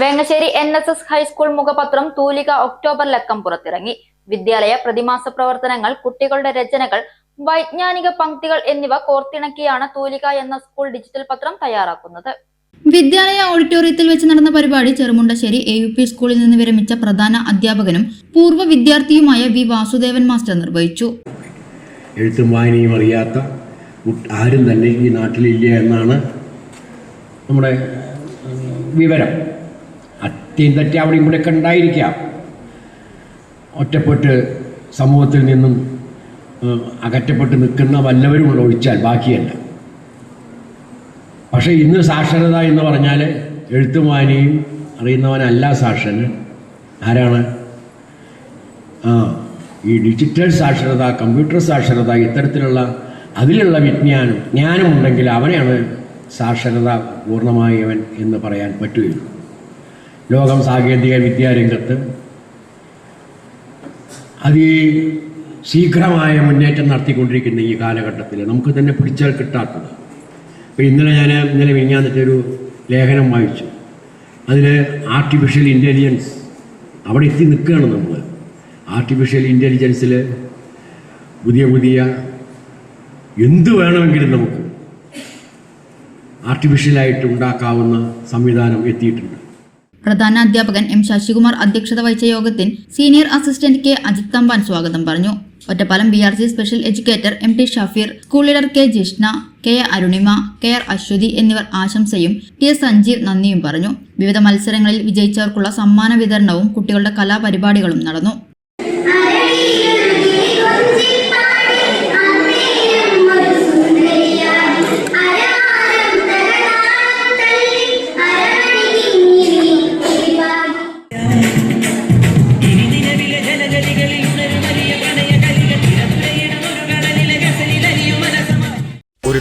Vengassery N S S high school മുഖപത്രം തൂലിക October ലക്കം പുറത്തിറങ്ങി. വിദ്യാലയ പ്രതിമാസ പ്രവർത്തനങ്ങൾ കുട്ടികളുടെ രചനകൾ വൈജ്ഞാനിക പങ്ക്തികൾ എന്നിവ കോർത്തിണക്കിയാണ് തൂലിക എന്ന സ്കൂൾ ഡിജിറ്റൽ പത്രം തയ്യാറാക്കുന്നത്. വിദ്യാലയ ഓഡിറ്റോറിയത്തിൽ വെച്ച് നടന്ന പരിപാടി ചെറുമുണ്ടശ്ശേരി എ യു പി സ്കൂളിൽ നിന്ന് വിരമിച്ച പ്രധാന അധ്യാപകനും പൂർവ വിദ്യാർത്ഥിയുമായ വി വാസുദേവൻ മാസ്റ്റർ നിർവഹിച്ചു. എഴുത്തും വായനയും അറിയാത്ത ആരും തന്നെ ഈ നാട്ടിലില്ല എന്നാണ് നമ്മുടെ വിവരം. അത്യയും തെറ്റി അവിടെ ഇവിടെയൊക്കെ ഉണ്ടായിരിക്കാം. ഒറ്റപ്പെട്ട് സമൂഹത്തിൽ നിന്നും അകറ്റപ്പെട്ട് നിൽക്കുന്ന വല്ലവരും ഉണ്ട് ഒഴിച്ചാൽ ബാക്കിയല്ല. പക്ഷേ ഇന്ന് സാക്ഷരത എന്ന് പറഞ്ഞാൽ എഴുത്തും അറിയുന്നവനല്ല സാക്ഷരൻ ആരാണ്? ആ ഈ ഡിജിറ്റൽ സാക്ഷരത കമ്പ്യൂട്ടർ സാക്ഷരത ഇത്തരത്തിലുള്ള അതിലുള്ള വിജ്ഞാനം ജ്ഞാനമുണ്ടെങ്കിൽ അവനെയാണ് സാക്ഷരത പൂർണമായവൻ എന്ന് പറയാൻ പറ്റുകയുള്ളൂ. ലോകം സാങ്കേതിക വിദ്യാരംഗത്ത് അതി ശീഘ്രമായ മുന്നേറ്റം നടത്തിക്കൊണ്ടിരിക്കുന്ന ഈ കാലഘട്ടത്തിൽ നമുക്ക് തന്നെ പിടിച്ചാൽ കിട്ടാത്തത്. ഇപ്പോൾ ഇന്നലെ ഞാൻ ഇന്നലെ വിഞ്ഞാന്നിട്ടൊരു ലേഖനം വായിച്ചു. അതിൽ ആർട്ടിഫിഷ്യൽ ഇന്റലിജൻസ് അവിടെ എത്തി നിൽക്കുകയാണ് നമ്മൾ ആർട്ടിഫിഷ്യൽ ഇന്റലിജൻസിൽ പുതിയ പുതിയ എന്ത് വേണമെങ്കിലും നമുക്ക് ആർട്ടിഫിഷ്യലായിട്ട് ഉണ്ടാക്കാവുന്ന സംവിധാനം എത്തിയിട്ടുണ്ട്. പ്രധാന അധ്യാപകൻ എം ശശികുമാർ അധ്യക്ഷത വഹിച്ച യോഗത്തിൽ senior assistant K Ajith Thampan സ്വാഗതം പറഞ്ഞു. Ottapalam B R C special educator M T Shafeer school leader K Jishna K Arunima K R Aswathy എന്നിവർ ആശംസയും ടി എസ് സഞ്ജീവ് നന്ദിയും പറഞ്ഞു. വിവിധ മത്സരങ്ങളിൽ വിജയിച്ചവർക്കുള്ള സമ്മാന വിതരണവും കുട്ടികളുടെ കലാപരിപാടികളും നടന്നു.